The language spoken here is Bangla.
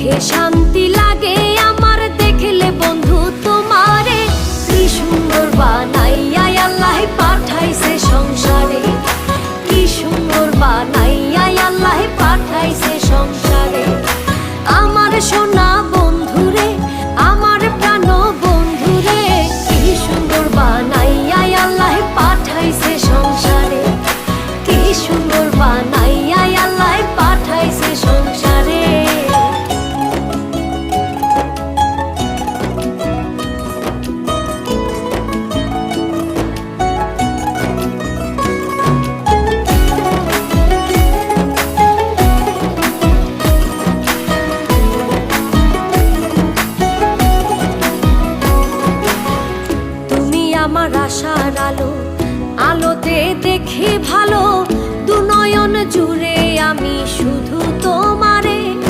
চোখে শান্তি লাগে আমার দেখলে বন্ধু তোমারে। কি সুন্দর বানাইয়া আল্লাহ পাঠাইছে সংসারে। কি সুন্দর বানাইয়া আল্লাহ পাঠাইছে সংসারে। আমার সোনা বন্ধুরে, আমার প্রাণ বন্ধুরে, কি সুন্দর বানাইয়া আল্লাহ পাঠাইছে সংসারে। কি সুন্দর বানাইয়া আল্লাহ আমার আশার আলো আলোতে দেখি ভালো দু নয়ন জুড়ে আমি শুধু